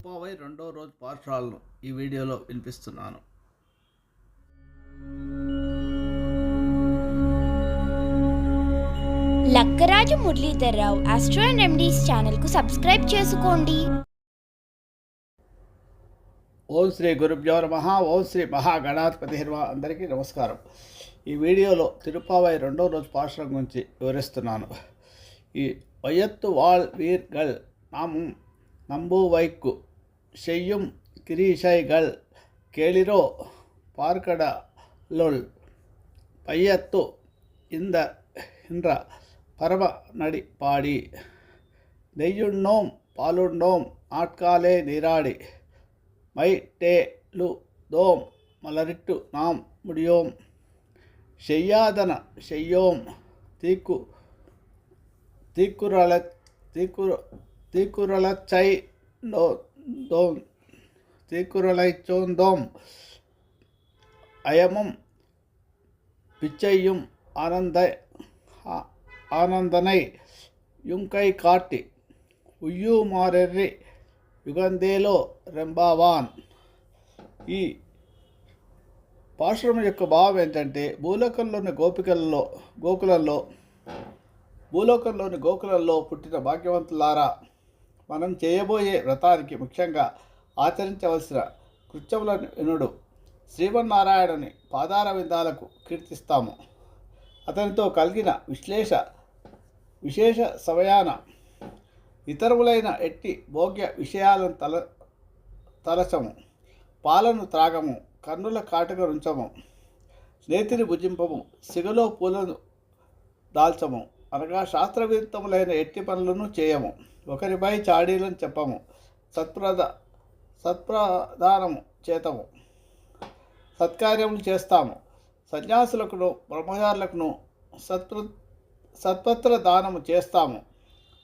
తిరుపావై రెండో రోజు పాఠశాలను ఈ వీడియోలో వినిపిస్తున్నాను. Lakkaraju Muralidhar Rao astro and remedies ఛానల్కు సబ్స్క్రైబ్ చేసుకోండి. ఓం శ్రీ గురుభ్యో నమ. ఓం శ్రీ మహాగణాధిపతి హిర్వ. అందరికీ నమస్కారం. ఈ వీడియోలో తిరుపావై రెండో రోజు పాఠశాల గురించి వివరిస్తున్నాను. ఈ వయత్తు వీర్గల్ నామం నంబు వైక్కు செய்யும் கிரீஷைகள் கேளிரோ பார்க்கடலுள் பையத்து இந்த என்ற பரம நடி பாடி. நெய்யுண்ணோம் பாலுண்ணோம் ஆட்காலே நீராடி. மை டே லு தோம் மலரிட்டு நாம் முடியோம். செய்யாதன செய்யோம் தீக்கு தீக்குறள தீக்குர தீக்குரளச்சை நோ தோம் தீக்குறளைச் சோந்தோம் அயமும் பிச்சையும் ஆனந்த ஆ- ஆனந்தனை யுங்கை காட்டி ఉయ్యూమారెర్రి యుగందేలో రెంబావాన్ ఈ పాశ్రమం యొక్క భావం ఏంటంటే భూలోకంలోని గోపికల్లో గోకులంలో భూలోకంలోని గోకులంలో పుట్టిన భాగ్యవంతులారా మనం చేయబోయే వ్రతానికి ముఖ్యంగా ఆచరించవలసిన కృత్యముల వినుడు శ్రీమన్నారాయణుని పాదార విందాలకు కీర్తిస్తాము. అతనితో కలిగిన విశ్లేష విశేష సమయాన ఇతరులైన ఎట్టి భోగ్య విషయాలను తల తలచము పాలను త్రాగము కన్నుల కాటుగా రుంచము నేతిని భుజింపము సిగలో పూలను దాల్చము అనగా శాస్త్రవిత్తములైన ఎట్టి పనులను చేయము. ఒకరిపై చాడీలను చెప్పము. సత్ప్రద సత్ప్రదానము చేతము. సత్కార్యములు చేస్తాము. సన్యాసులకును బ్రహ్మచారులకును సత్ప్ర సత్పత్ర దానము చేస్తాము.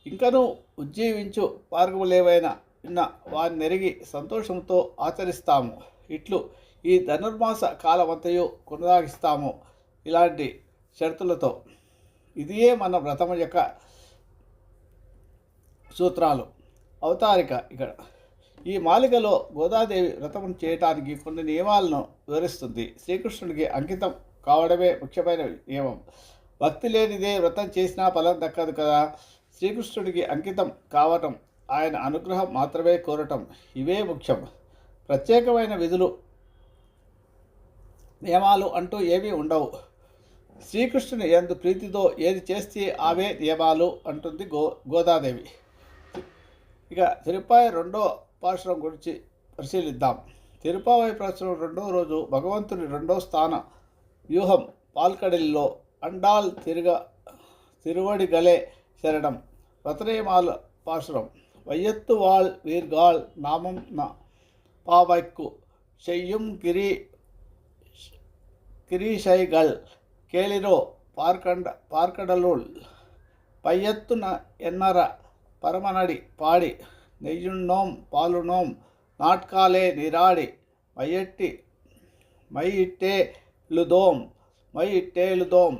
ఇంకను ఉజ్జీవించు మార్గములేవైనా విన్న వారిని నెరిగి సంతోషంతో ఆచరిస్తాము. ఇట్లు ఈ ధనుర్మాస కాలమంతయు కొనసాగిస్తాము. ఇలాంటి షరతులతో. ఇదియే మన వ్రతము యొక్క సూత్రాలు. అవతారిక ఇక్కడ. ఈ మాలికలో గోదాదేవి వ్రతం చేయటానికి కొన్ని నియమాలను వివరిస్తుంది. శ్రీకృష్ణుడికి అంకితం కావడమే ముఖ్యమైన నియమం. భక్తి లేనిదే వ్రతం చేసినా ఫలం దక్కదు కదా. శ్రీకృష్ణుడికి అంకితం కావటం ఆయన అనుగ్రహం మాత్రమే కోరటం ఇవే ముఖ్యం. ప్రత్యేకమైన విధులు నియమాలు అంటూ ఏమీ ఉండవు. శ్రీకృష్ణుని ఎందు ప్రీతితో ఏది చేస్తే అవే నియమాలు అంటుంది గో గోదాదేవి. ఇక తిరుపాయి రెండో పాశ్రం గురించి పరిశీలిద్దాం తిరుపావై పాశ్రం రెండో రోజు భగవంతుని రెండో స్థాన వ్యూహం పాల్కడిల్లో అండాల్ తిరుగ తిరువడిగలే శరణం రతనేమాల పాశ్రం వైయత్తు వాళ్ వీర్గాళ్ నామం నా పావైక్కు செய்யும் கிரி கிரீஷைகள் கேளிரோ பார்க்கண்ட பார்க்கடலுள் பையத்துன எண்ணற பரமநடி பாடி நெய்யுண்ணோம் பாலுண்ணோம் நாட்காலே நீராடி மையட்டி மையிட்டே இழுதோம் மையிட்டே இழுதோம்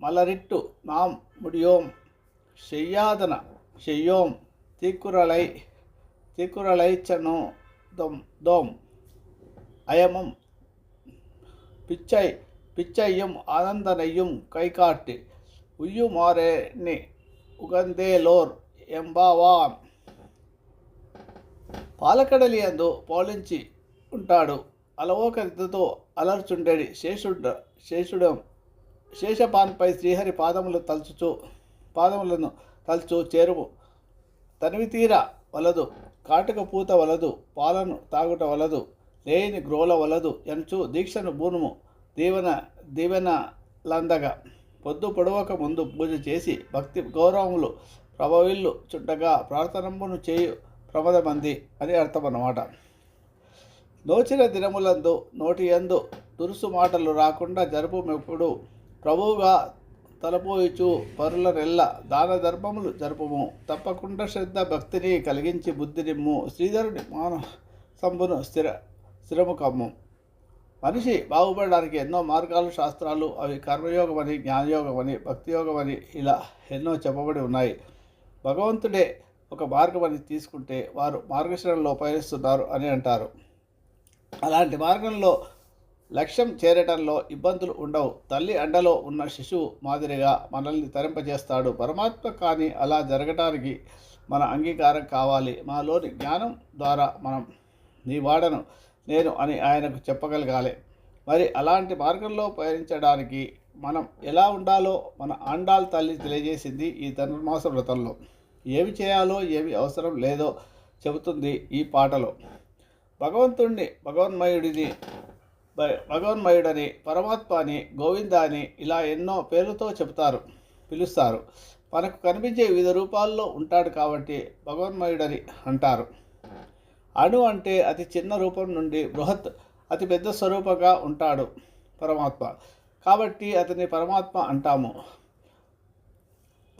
மலரிட்டு நாம் முடியோம் செய்யாதன செய்யோம் தீக்குரலை தீக்குறளை சனோ தொம் தோம் அயமும் பிச்சை பிச்சையும் ஆனந்தனையும் கை காட்டி உய்யுமாறே நீ உகந்தேலோர் ఎంబావాన్ పాలకడలి అందు పోలించి ఉంటాడు అలవోకరితో అలర్చుండెడి శేషుడ శేషుడం శేషపాన్పై శ్రీహరి పాదములు తలుచుచు పాదములను తలుచు చేరువు తనివి తీర వలదు కాటుక పూత వలదు పాలను తాగుట వలదు లేని గ్రోల వలదు ఎంచు దీక్షను బూనుము దీవెన దీవెనలందగా పొద్దు పొడవక ముందు పూజ చేసి భక్తి గౌరవములు ప్రభవిల్లు చుట్టగా ప్రార్థనమును చేయు ప్రమదమంది అని అర్థం అన్నమాట నోచిన దినములందు నోటి యందు దురుసు మాటలు రాకుండా జరుపు మెప్పుడు ప్రభువుగా తలపోయిచు పరుల నెల్ల దాన ధర్మములు జరుపుము. తప్పకుండా శ్రద్ధ భక్తిని కలిగించి బుద్ధినిమ్ము. శ్రీధరుని మాన సంబును స్థిర స్థిరము కమ్ము మనిషి బాగుపడడానికి ఎన్నో మార్గాలు శాస్త్రాలు అవి కర్మయోగమని జ్ఞానయోగమని భక్తియోగమని ఇలా ఎన్నో చెప్పబడి ఉన్నాయి. భగవంతుడే ఒక మార్గం అని తీసుకుంటే వారు మార్గశిరంలో పయనిస్తున్నారు అని అంటారు. అలాంటి మార్గంలో లక్ష్యం చేరటంలో ఇబ్బందులు ఉండవు. తల్లి అండలో ఉన్న శిశువు మాదిరిగా మనల్ని తరింపజేస్తాడు. పరమాత్మ కానీ అలా జరగటానికి మన అంగీకారం కావాలి. మాలోని జ్ఞానం ద్వారా మనం నీ వాడను నేను అని ఆయనకు చెప్పగలగాలి. మరి అలాంటి మార్గంలో పయనించడానికి మనం ఎలా ఉండాలో మన ఆండాల్ తల్లి తెలియజేసింది ఈ ధనుర్మాస వ్రతంలో. ఏమి చేయాలో ఏమి అవసరం లేదో చెబుతుంది ఈ పాటలో. భగవంతుణ్ణి భగవన్మయుడిని భ- భగవన్మయుడని పరమాత్మ అని గోవింద అని ఇలా ఎన్నో పేర్లతో చెబుతారు పిలుస్తారు. మనకు కనిపించే వివిధ రూపాల్లో ఉంటాడు కాబట్టి భగవన్మయుడని అంటారు. అణు అంటే అతి చిన్న రూపం నుండి బృహత్ అతి పెద్ద స్వరూపంగా ఉంటాడు పరమాత్మ. కాబట్టి అతని పరమాత్మ అంటాము.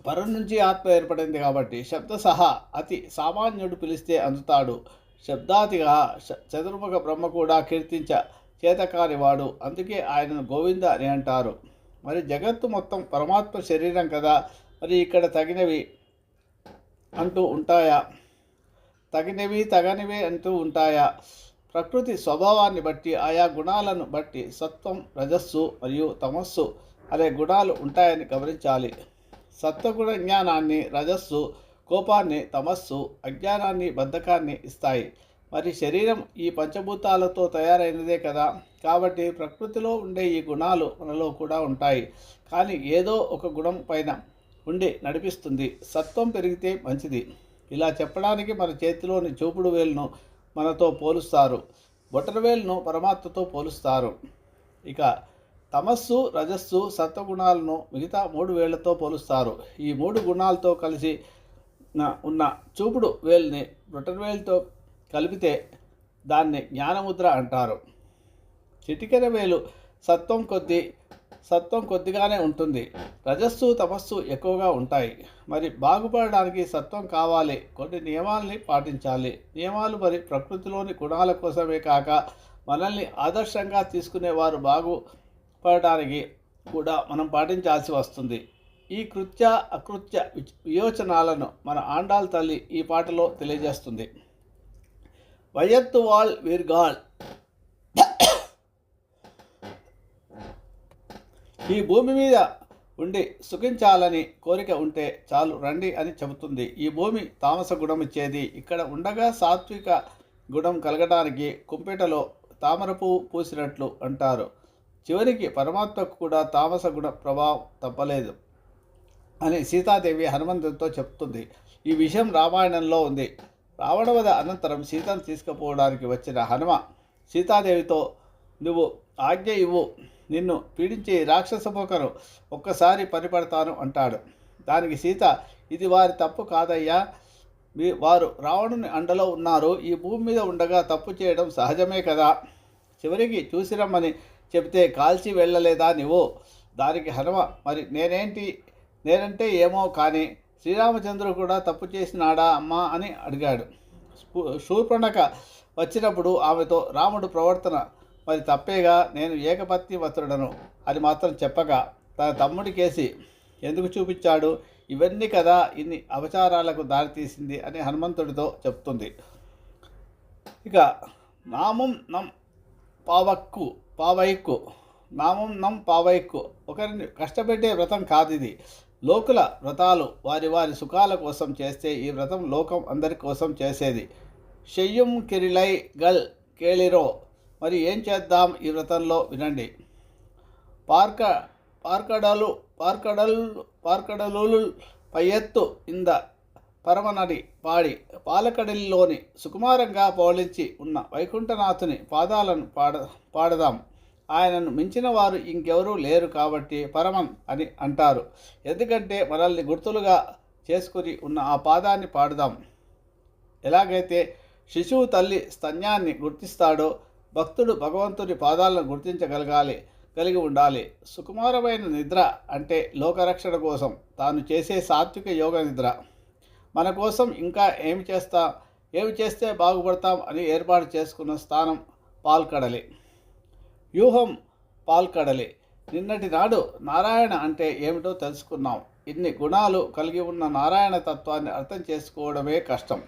పరం నుంచి ఆత్మ ఏర్పడింది కాబట్టి శబ్ద సహా అతి సామాన్యుడు పిలిస్తే అందుతాడు. శబ్దాతిగా చతుర్ముఖ బ్రహ్మ కూడా కీర్తించ చేతకాని వాడు అందుకే ఆయనను గోవింద అని అంటారు. మరి జగత్తు మొత్తం పరమాత్మ శరీరం కదా? మరి ఇక్కడ తగినవి అంటూ ఉంటాయా? తగినవి తగనివి అంటూ ఉంటాయా? ప్రకృతి స్వభావాన్ని బట్టి ఆయా గుణాలను బట్టి సత్వం రజస్సు మరియు తమస్సు అనే గుణాలు ఉంటాయని గమనించాలి. సత్వగుణ జ్ఞానాన్ని రజస్సు కోపాన్ని తమస్సు అజ్ఞానాన్ని బద్ధకాన్ని ఇస్తాయి. మరి శరీరం ఈ పంచభూతాలతో తయారైనదే కదా? కాబట్టి ప్రకృతిలో ఉండే ఈ గుణాలు మనలో కూడా ఉంటాయి. కానీ ఏదో ఒక గుణం పైన ఉండి నడిపిస్తుంది. సత్వం పెరిగితే మంచిది. ఇలా చెప్పడానికి మన చేతిలోని చూపుడు వేలును మనతో పోలుస్తారు. బొటన పరమాత్మతో పోలుస్తారు. ఇక తమస్సు రజస్సు సత్వగుణాలను మిగతా మూడు వేళ్ళతో పోలుస్తారు. ఈ మూడు గుణాలతో కలిసి ఉన్న చూపుడు వేల్ని బొటన కలిపితే దాన్ని జ్ఞానముద్ర అంటారు. చిటికెన వేలు సత్వం కొద్ది సత్వం కొద్దిగానే ఉంటుంది. రజస్సు తపస్సు ఎక్కువగా ఉంటాయి. మరి బాగుపడడానికి సత్వం కావాలి. కొన్ని నియమాల్ని పాటించాలి. నియమాలు మరి ప్రకృతిలోని గుణాల కోసమే కాక మనల్ని ఆదర్శంగా తీసుకునేవారు పడటానికి కూడా మనం పాటించాల్సి వస్తుంది. ఈ కృత్య అకృత్య వియోచనాలను మన ఆండాల్ తల్లి ఈ పాటలో తెలియజేస్తుంది. వయత్తు వాల్ వీర్గాల్ ఈ భూమి మీద ఉండి సుఖించాలని కోరిక ఉంటే చాలు రండి అని చెబుతుంది. ఈ భూమి తామస గుణం ఇచ్చేది. ఇక్కడ ఉండగా సాత్విక గుణం కలగడానికి కుంపేటలో తామర పువ్వు పూసినట్లు అంటారు. చివరికి పరమాత్మకు కూడా తామస గుణ ప్రభావం తప్పలేదు అని సీతాదేవి హనుమంతుడితో చెప్తుంది. ఈ విషయం రామాయణంలో ఉంది. రావణవద అనంతరం సీతను తీసుకుపోవడానికి వచ్చిన హనుమ సీతాదేవితో నువ్వు ఆజ్ఞ ఇవ్వు నిన్ను పీడించే రాక్షస ఒక్కసారి పరిపడతాను అంటాడు. దానికి సీత ఇది వారి తప్పు కాదయ్యా. మీ వారు రావణుని అండలో ఉన్నారు. ఈ భూమి మీద ఉండగా తప్పు చేయడం సహజమే కదా. చివరికి చూసి రమ్మని చెబితే కాల్చి వెళ్ళలేదా నువ్వు దానికి హనుమ మరి నేనేంటి? నేనంటే ఏమో కానీ శ్రీరామచంద్రుడు కూడా తప్పు చేసినాడా అమ్మా అని అడిగాడు. శూర్పణక వచ్చినప్పుడు ఆమెతో రాముడు ప్రవర్తన మరి తప్పేగా? నేను ఏకపత్ని వత్రుడను అది మాత్రం చెప్పగా తన తమ్ముడి కేసి ఎందుకు చూపించాడు? ఇవన్నీ కదా ఇన్ని అవచారాలకు దారితీసింది అని హనుమంతుడితో చెప్తుంది. ఇక నామం నం పావక్కు పావైక్కు నామం నం పావైక్కు. ఒకరిని కష్టపెట్టే వ్రతం కాదు ఇది లోకుల వ్రతాలు వారి వారి సుఖాల కోసం చేస్తే ఈ వ్రతం లోకం అందరి కోసం చేసేది. షెయ్యం కిరిలై గల్ కేళిరో మరి ఏం చేద్దాం ఈ వ్రతంలో? వినండి. పార్క పార్కడలు పార్కడల్ పార్కడలు పయ్యెత్తు ఇంద పరమనడి పాడి పాలకడలిలోని సుకుమారంగా పౌళించి ఉన్న వైకుంఠనాథుని పాదాలను పాడ పాడదాం. ఆయనను మించిన వారు ఇంకెవరూ లేరు కాబట్టి పరమన్ అని అంటారు. ఎందుకంటే మనల్ని గుర్తులుగా చేసుకుని ఉన్న ఆ పాదాన్ని పాడదాం. ఎలాగైతే శిశువు తల్లి స్తన్యాన్ని గుర్తిస్తాడో భక్తుడు భగవంతుని పాదాలను గుర్తించగలగాలి కలిగి ఉండాలి. సుకుమారమైన నిద్ర అంటే లోకరక్షణ కోసం తాను చేసే సాత్విక యోగ నిద్ర. మన కోసం ఇంకా ఏమి చేస్తా ఏమి చేస్తే బాగుపడతాం అని ఏర్పాటు చేసుకున్న స్థానం పాల్కడలి. వ్యూహం పాల్కడలి. నిన్నటి నాడు నారాయణ అంటే ఏమిటో తెలుసుకున్నాం. ఇన్ని గుణాలు కలిగి ఉన్న నారాయణ తత్వాన్ని అర్థం చేసుకోవడమే కష్టం.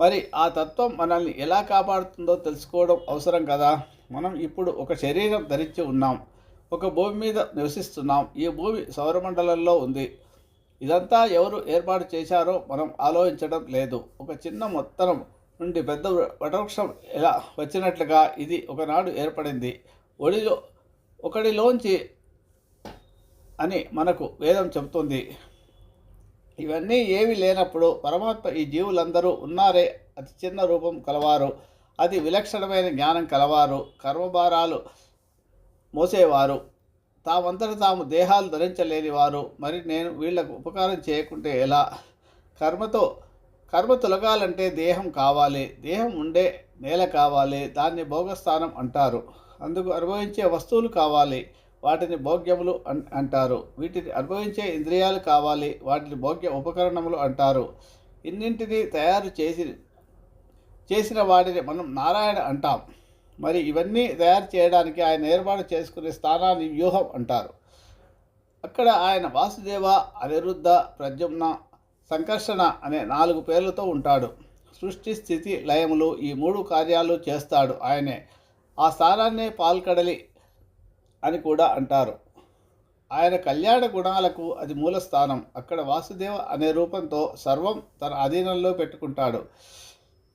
మరి ఆ తత్వం మనల్ని ఎలా కాపాడుతుందో తెలుసుకోవడం అవసరం కదా? మనం ఇప్పుడు ఒక శరీరం ధరించి ఉన్నాం. ఒక భూమి మీద నివసిస్తున్నాం. ఈ భూమి సౌరమండలంలో ఉంది. ఇదంతా ఎవరు ఏర్పాటు చేశారో మనం ఆలోచించడం లేదు. ఒక చిన్న మొత్తం నుండి పెద్ద వటవృక్షం ఎలా వచ్చినట్లుగా ఇది ఒకనాడు ఏర్పడింది. ఒడిలో ఒకడిలోంచి అని మనకు వేదం చెబుతుంది. ఇవన్నీ ఏవి లేనప్పుడు పరమాత్మ ఈ జీవులందరూ ఉన్నారే అతి చిన్న రూపం కలవారు. అది విలక్షణమైన జ్ఞానం కలవారు. కర్మభారాలు మోసేవారు. తామంతట తాము దేహాలు ధరించలేని వారు. మరి నేను వీళ్ళకు ఉపకారం చేయకుంటే ఎలా? కర్మతో కర్మ తొలగాలంటే దేహం కావాలి. దేహం ఉండే నేల కావాలి. దాన్ని భోగస్థానం అంటారు. అందుకు అనుభవించే వస్తువులు కావాలి. వాటిని భోగ్యములు అన్ అంటారు. వీటిని అనుభవించే ఇంద్రియాలు కావాలి. వాటిని భోగ్య ఉపకరణములు అంటారు. ఇన్నింటినీ తయారు చేసి చేసిన వాటిని మనం నారాయణ అంటాం. మరి ఇవన్నీ తయారు చేయడానికి ఆయన ఏర్పాటు చేసుకునే స్థానాన్ని వ్యూహం అంటారు. అక్కడ ఆయన వాసుదేవ అనిరుద్ధ ప్రద్యుమ్న సంకర్షణ అనే నాలుగు పేర్లతో ఉంటాడు. సృష్టి స్థితి లయములు ఈ మూడు కార్యాలు చేస్తాడు ఆయనే. ఆ స్థానాన్నే పాల్కడలి అని కూడా అంటారు. ఆయన కళ్యాణ గుణాలకు అది మూల స్థానం. అక్కడ వాసుదేవ అనే రూపంతో సర్వం తన అధీనంలో పెట్టుకుంటాడు.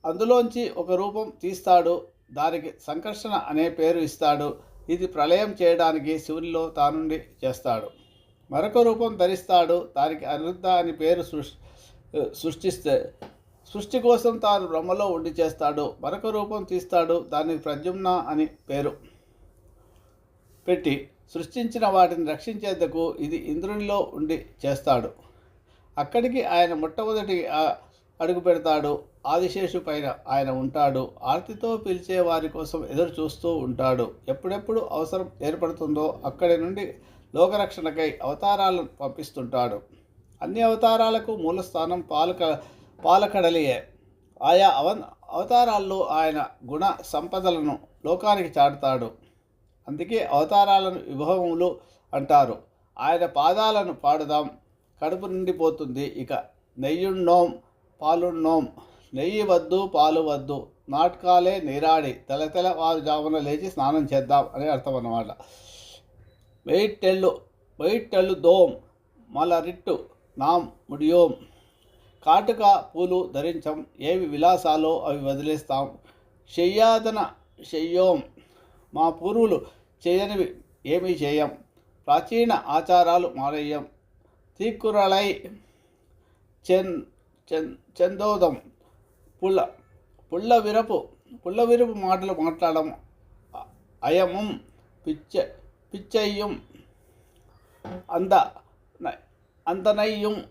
అందులోంచి ఒక రూపం తీస్తాడు. దానికి సంకర్షణ అనే పేరు ఇస్తాడు. ఇది ప్రళయం చేయడానికి శివునిలో తానుండి చేస్తాడు. మరొక రూపం ధరిస్తాడు. దానికి అనిరుద్ధ అని పేరు సృష్ సృష్టిస్తే సృష్టి కోసం తాను బ్రహ్మలో ఉండి చేస్తాడు. మరొక రూపం తీస్తాడు. దానికి ప్రద్యుమ్న అని పేరు పెట్టి సృష్టించిన వాటిని రక్షించేందుకు ఇది ఇంద్రునిలో ఉండి చేస్తాడు. అక్కడికి ఆయన మొట్టమొదటి అడుగు పెడతాడు. ఆదిశేషు పైన ఆయన ఉంటాడు. ఆర్తితో పిలిచే వారి కోసం ఎదురు చూస్తూ ఉంటాడు. ఎప్పుడెప్పుడు అవసరం ఏర్పడుతుందో అక్కడి నుండి లోకరక్షణకై అవతారాలను పంపిస్తుంటాడు. అన్ని అవతారాలకు మూలస్థానం పాలక పాలకడలియే. ఆయా అవ అవతారాల్లో ఆయన గుణ సంపదలను లోకానికి చాటుతాడు. అందుకే అవతారాలను విభవములు అంటారు. ఆయన పాదాలను పాడుదాం. కడుపు నిండిపోతుంది. ఇక నెయ్యుండోం పాలున్నోం. నెయ్యి వద్దు పాలు వద్దు. నాటకాలే నీరాడి. తెల తెల వారు జామున లేచి స్నానం చేద్దాం అనే అర్థం అన్నమాట వెయిట్టెళ్ళు వెయిట్టెళ్ళు దోం మలరిట్టు నాం ముడియోం కాటుక పూలు ధరించం. ఏవి విలాసాలో అవి వదిలేస్తాం. చెయ్యాదన శయ్యోం మా పూర్వులు చేయనివి ఏమీ చేయం. ప్రాచీన ఆచారాలు మానేయం. తీకురలై చెన్ చందోదం పుల్ల పుల్ల విరపు పుల్ల విరపు మాటలు మాట్లాడడం అయమం పిచ్చ పిచ్చయ్యం అంద న- అంతనయ్యం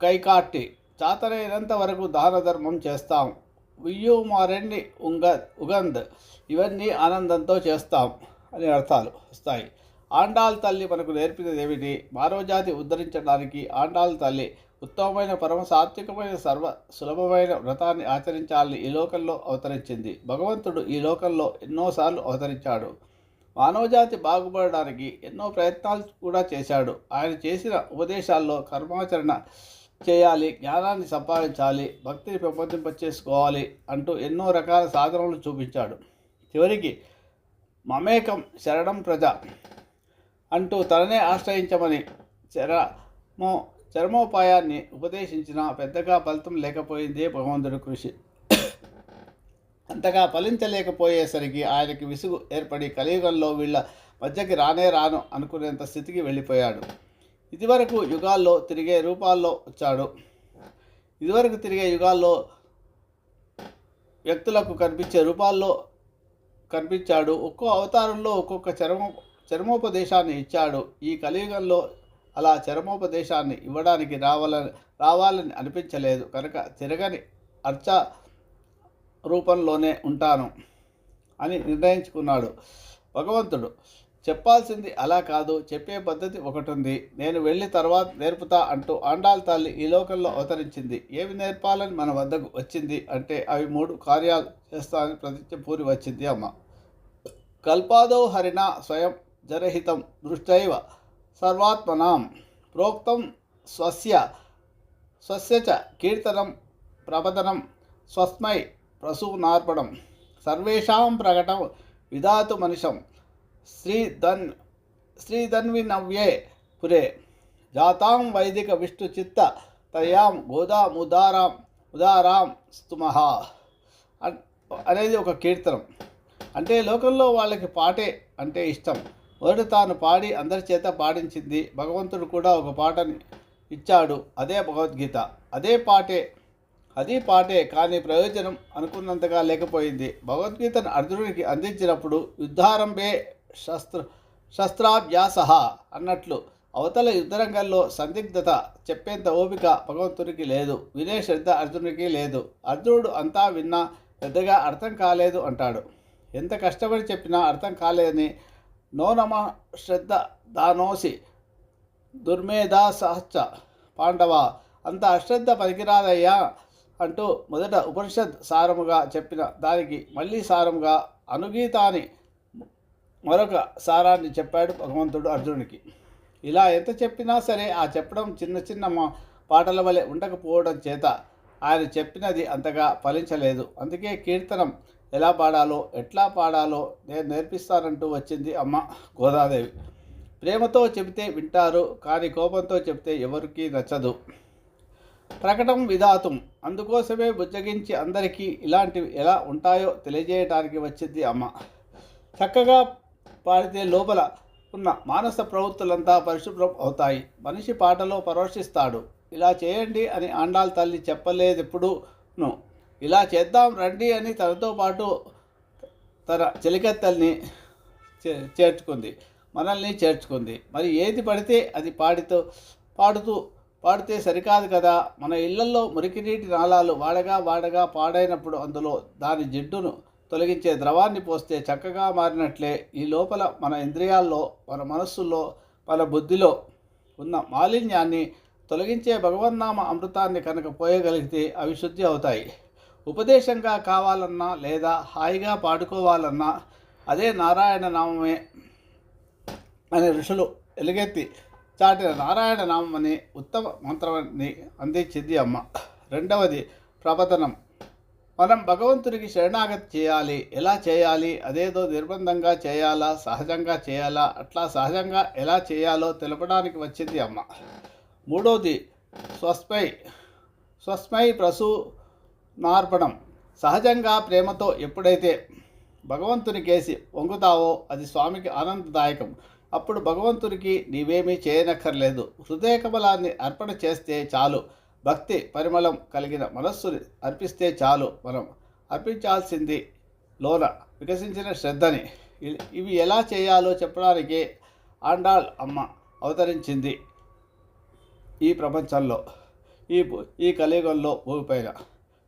కైకాటి చాతనైనంత వరకు దాన ధర్మం చేస్తాం. వియ్యు మారెండి ఉంగ ఉగంద్ ఇవన్నీ ఆనందంతో చేస్తాం అని అర్థాలు వస్తాయి. ఆండాల్ తల్లి మనకు నేర్పినది ఏమిటి మానవజాతి ఉద్ధరించడానికి ఆండాల్ తల్లి ఉత్తమమైన పరమ సాత్వికమైన సర్వ సులభమైన వ్రతాన్ని ఆచరించాలని ఈ లోకంలో అవతరించింది. భగవంతుడు ఈ లోకంలో ఎన్నోసార్లు అవతరించాడు. మానవజాతి బాగుపడడానికి ఎన్నో ప్రయత్నాలు కూడా చేశాడు. ఆయన చేసిన ఉపదేశాల్లో కర్మాచరణ చేయాలి జ్ఞానాన్ని సంపాదించాలి భక్తిని పెంపొందింపచేసుకోవాలి అంటూ ఎన్నో రకాల సాధనలు చూపించాడు. చివరికి మమేకం శరణం ప్రజ అంటూ తననే ఆశ్రయించమని శరమో చర్మోపాయాన్ని ఉపదేశించినా పెద్దగా ఫలితం లేకపోయిందే భగవంతుడి కృషి. అంతగా ఫలించలేకపోయేసరికి ఆయనకి విసుగు ఏర్పడి కలియుగంలో వీళ్ళ మధ్యకి రానే రాను అనుకునేంత స్థితికి వెళ్ళిపోయాడు. ఇదివరకు యుగాల్లో తిరిగే రూపాల్లో వచ్చాడు. ఇదివరకు తిరిగే యుగాల్లో వ్యక్తులకు కనిపించే రూపాల్లో కనిపించాడు. ఒక్కో అవతారంలో ఒక్కొక్క చర్మ చర్మోపదేశాన్ని ఇచ్చాడు. ఈ కలియుగంలో అలా చరమోపదేశాన్ని ఇవ్వడానికి రావాలని రావాలని అనిపించలేదు. కనుక తిరగని అర్చ రూపంలోనే ఉంటాను అని నిర్ణయించుకున్నాడు భగవంతుడు. చెప్పాల్సింది అలా కాదు. చెప్పే పద్ధతి ఒకటి ఉంది నేను వెళ్ళి తర్వాత నేర్పుతా అంటూ ఆండాల్ తల్లి ఈ లోకంలో అవతరించింది. ఏమి నేర్పాలని మన వద్దకు వచ్చింది అంటే అవి మూడు కార్యాలు చేస్తానని ప్రతిజ్ఞ పూరి వచ్చింది అమ్మ. కల్పాదో హరిణ స్వయం జరహితం దృష్టైవ సర్వాత్మనాం ప్రోక్తం స్వస్య స్వస్య చ కీర్తనం ప్రపదనం స్వస్మై ప్రసూనార్పణం సర్వేషాం ప్రకటం విధాతు మనిషం శ్రీధన్ శ్రీధన్వినవ్యే పురే జాతాం వైదిక విష్ణు చిత్త తయాం గోదాముదారాం ఉదారాం స్తుమహ అనేది ఒక కీర్తనం. అంటే లోకంలో వాళ్ళకి పాటే అంటే ఇష్టం. మొదట తాను పాడి అందరి చేత పాడించింది. భగవంతుడు కూడా ఒక పాటని ఇచ్చాడు. అదే భగవద్గీత. అదే పాటే అది పాటే కానీ ప్రయోజనం అనుకున్నంతగా లేకపోయింది. భగవద్గీతను అర్జునుడికి అందించినప్పుడు యుద్ధారంభే శస్త్ర శస్త్రాభ్యాస అన్నట్లు అవతల యుద్ధరంగంలో సందిగ్ధత చెప్పేంత ఓపిక భగవంతునికి లేదు. వినే శ్రద్ధ అర్జునుడికి లేదు. అర్జునుడు అంతా విన్నా పెద్దగా అర్థం కాలేదు అంటాడు. ఎంత కష్టపడి చెప్పినా అర్థం కాలేదని నో నమ శ్రద్ధ దానోసి దుర్మేధా సహచ పాండవ. అంత అశ్రద్ధ పనికిరాదయ్యా అంటూ మొదట ఉపనిషత్ సారముగా చెప్పిన దానికి మళ్ళీ సారముగా అనుగీతాని మరొక సారాన్ని చెప్పాడు భగవంతుడు అర్జునుడికి ఇలా ఎంత చెప్పినా సరే ఆ చెప్పడం చిన్న చిన్న మా- పాటల వలె ఉండకపోవడం చేత ఆయన చెప్పినది అంతగా ఫలించలేదు. అందుకే కీర్తనం ఎలా పాడాలో ఎట్లా పాడాలో నేను నేర్పిస్తానంటూ వచ్చింది అమ్మ గోదాదేవి. ప్రేమతో చెబితే వింటారు కానీ కోపంతో చెబితే ఎవరికీ నచ్చదు. ప్రకటం విధాతం. అందుకోసమే బుజ్జగించి అందరికీ ఇలాంటివి ఎలా ఉంటాయో తెలియజేయటానికి వచ్చింది అమ్మ. చక్కగా పాడితే లోపల ఉన్న మానస ప్రవృత్తులంతా పరిశుభ్రం అవుతాయి. మనిషి పాటలో పరోక్షిస్తాడు. ఇలా చేయండి అని ఆండాల్ తల్లి చెప్పలేదెప్పుడూను. ఇలా చేద్దాం రండి అని తనతో పాటు తన చెలికత్తల్ని చే- చేర్చుకుంది. మనల్ని చేర్చుకుంది. మరి ఏది పడితే అది పాడితో పాడుతూ పాడితే సరికాదు కదా. మన ఇళ్ళలో మురికినీటి నాళాలు వాడగా వాడగా పాడైనప్పుడు అందులో దాని జిడ్డును తొలగించే ద్రవాన్ని పోస్తే చక్కగా మారినట్లే. ఈ లోపల మన ఇంద్రియాల్లో మన మనస్సులో మన బుద్ధిలో ఉన్న మాలిన్యాన్ని తొలగించే భగవన్నామ అమృతాన్ని కనుక పోయగలిగితే అవి శుద్ధి అవుతాయి. ఉపదేశంగా కావాలన్నా లేదా హాయిగా పాడుకోవాలన్నా అదే నారాయణ నామమే అనే ఋషులు ఎలుగెత్తి చాటిన నారాయణ నామం అని ఉత్తమ మంత్రాన్ని అందించింది అమ్మ. రెండవది ప్రబతనం మనం భగవంతునికి శరణాగతి చేయాలి. ఎలా చేయాలి? అదేదో నిర్బంధంగా చేయాలా? సహజంగా చేయాలా? అట్లా సహజంగా ఎలా చేయాలో తెలపడానికి వచ్చింది అమ్మ. మూడవది స్వస్మై. స్వస్మై ప్రసూ నార్పణం. సహజంగా ప్రేమతో ఎప్పుడైతే భగవంతుని కేసి వంగుతావో అది స్వామికి ఆనందదాయకం. అప్పుడు భగవంతునికి నీవేమీ చేయనక్కర్లేదు. హృదయ కమలాన్ని అర్పణ చేస్తే చాలు. భక్తి పరిమళం కలిగిన మనస్సుని అర్పిస్తే చాలు. మనం అర్పించాల్సింది లోన వికసించిన శ్రద్ధని. ఇవి ఎలా చేయాలో చెప్పడానికి ఆండాళ్ అమ్మ అవతరించింది ఈ ప్రపంచంలో. ఈ ఈ కలియుగంలో భూమిపైన.